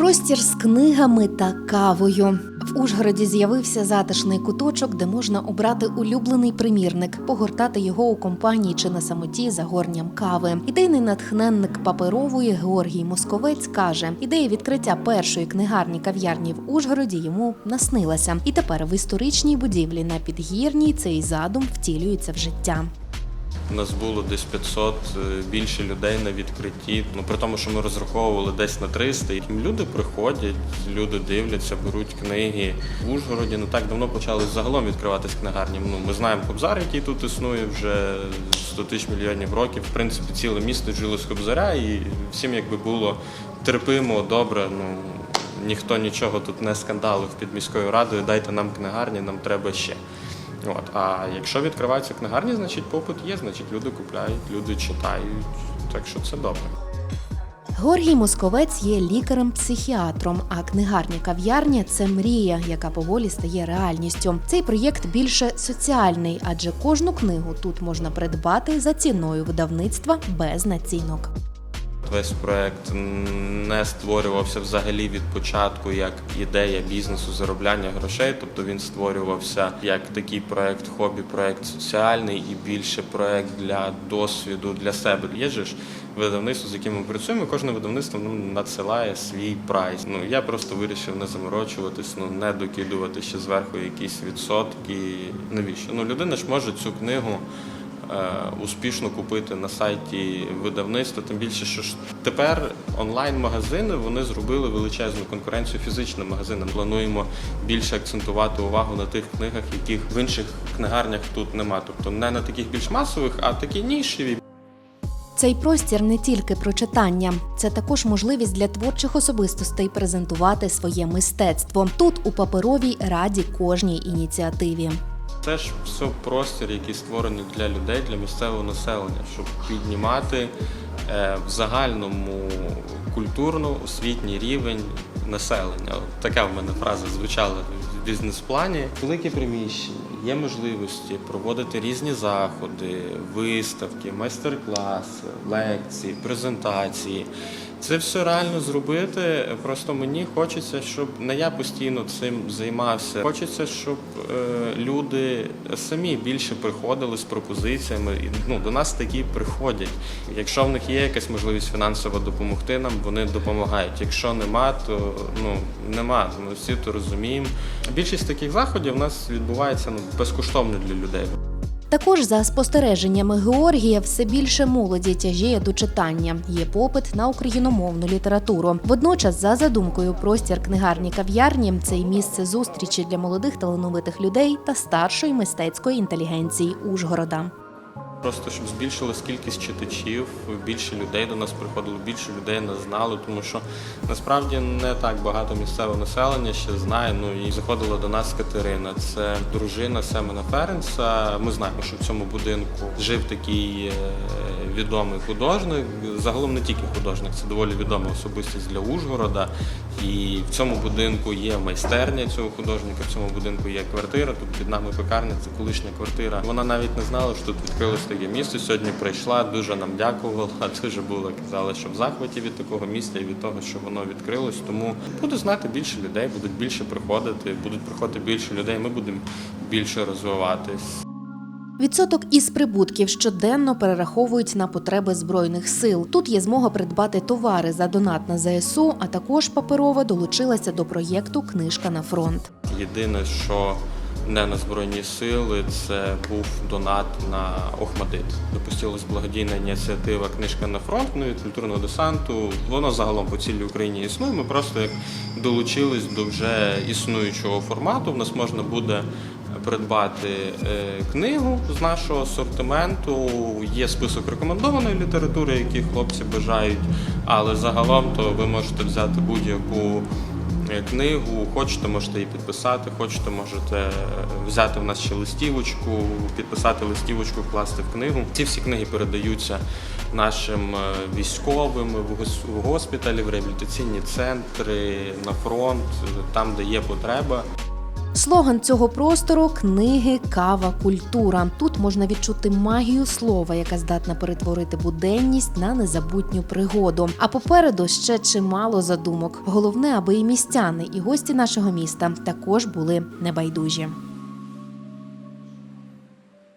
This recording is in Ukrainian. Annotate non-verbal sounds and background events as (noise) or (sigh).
Простір з книгами та кавою. В Ужгороді з'явився затишний куточок, де можна обрати улюблений примірник, погортати його у компанії чи на самоті за горням кави. Ідейний натхненник паперової Георгій Московець каже: ідея відкриття першої книгарні кав'ярні в Ужгороді йому наснилася. І тепер в історичній будівлі на підгірній цей задум втілюється в життя. У нас було десь 500 е, більше людей на відкритті. Ну при тому, що ми розраховували десь на 300. І люди приходять, люди дивляться, беруть книги. В Ужгороді не так давно почали загалом відкриватись книгарні. Ну ми знаємо Кобзар, який тут існує вже 100 тисяч мільйонів років. В принципі, ціле місто жило з Кобзаря, і всім якби було терпимо, добре. Ну ніхто нічого тут не скандалив під міською радою. Дайте нам книгарні, нам треба ще. От. А якщо відкриваються книгарні, значить попит є, значить люди купляють, люди читають. Так що це добре. Георгій Московець є лікарем-психіатром, а книгарня кав'ярня це мрія, яка поволі стає реальністю. Цей проєкт більше соціальний, адже кожну книгу тут можна придбати за ціною видавництва без націнок. Весь проект не створювався взагалі від початку як ідея бізнесу заробляння грошей. Тобто він створювався як такий проект, хобі, проект соціальний і більше проект для досвіду для себе. Є же ж видавництво, з яким ми працюємо. Кожне видавництво ну, надсилає свій прайс. Ну я просто вирішив не заморочуватись, ну не докидувати ще зверху якісь відсотки. Навіщо? Ну людина ж може цю книгу успішно купити на сайті видавництва. Тим більше, що тепер онлайн-магазини вони зробили величезну конкуренцію фізичним магазинам. Плануємо більше акцентувати увагу на тих книгах, яких в інших книгарнях тут нема. Тобто не на таких більш масових, а такі нішеві, Цей простір не тільки про читання, це також можливість для творчих особистостей презентувати своє мистецтво. Тут у паперовій раді кожній ініціативі. Це ж все простір, який створений для людей, для місцевого населення, щоб піднімати е, в загальному культурно-освітній рівень населення. Така в мене фраза звучала в бізнес-плані. Велике приміщення, є можливості проводити різні заходи, виставки, майстер-класи, лекції, презентації. Це все реально зробити. Просто мені хочеться, щоб не я постійно цим займався. Хочеться, щоб е, люди самі більше приходили з пропозиціями. Ну до нас такі приходять. Якщо в них є якась можливість фінансово допомогти нам, вони допомагають. Якщо нема, то ну нема. Ми всі то розуміємо. Більшість таких заходів у нас відбувається ну безкоштовно для людей. Також за спостереженнями Георгія все більше молоді тяжіє до читання. Є попит на україномовну літературу. Водночас, за задумкою, простір книгарні кав'ярні це й місце зустрічі для молодих талановитих людей та старшої мистецької інтелігенції Ужгорода. Просто щоб збільшилась кількість читачів, більше людей до нас приходило, більше людей нас знали, тому що насправді не так багато місцевого населення ще знає. Ну і заходила до нас Катерина. Це дружина Семена Ференса. Ми знаємо, що в цьому будинку жив такий е, відомий художник. Загалом не тільки художник, це доволі відома особистість для Ужгорода. І в цьому будинку є майстерня цього художника. В цьому будинку є квартира. Тут під нами пекарня, це колишня квартира. Вона навіть не знала, що тут відкрилось таке місто. Сьогодні прийшла, дуже нам дякувала. (laughs) Дуже було казали, що в захваті від такого місця і від того, що воно відкрилось. Тому буде знати більше людей, будуть більше приходити, будуть приходити більше людей. Ми будемо більше розвиватись. Відсоток із прибутків щоденно перераховують на потреби збройних сил. Тут є змога придбати товари за донат на ЗСУ, а також паперова долучилася до проєкту Книжка на фронт. Єдине, що не на збройні сили, це був донат на Охмадит. Допустилась благодійна ініціатива Книжка на фронт ну, від культурного десанту. Воно загалом по цілій Україні існує. Ми просто як долучились до вже існуючого формату. В нас можна буде придбати е, книгу з нашого асортименту. Є список рекомендованої літератури, які хлопці бажають, але загалом то ви можете взяти будь-яку книгу, хочете, можете її підписати, хочете, можете взяти в нас ще листівочку, підписати листівочку, вкласти в книгу. Ці всі книги передаються нашим е, військовим в гос- в госпіталі, в реабілітаційні центри, на фронт, там, де є потреба. Слоган цього простору книги, кава, культура. Тут можна відчути магію слова, яка здатна перетворити буденність на незабутню пригоду. А попереду ще чимало задумок. Головне, аби і містяни, і гості нашого міста також були небайдужі.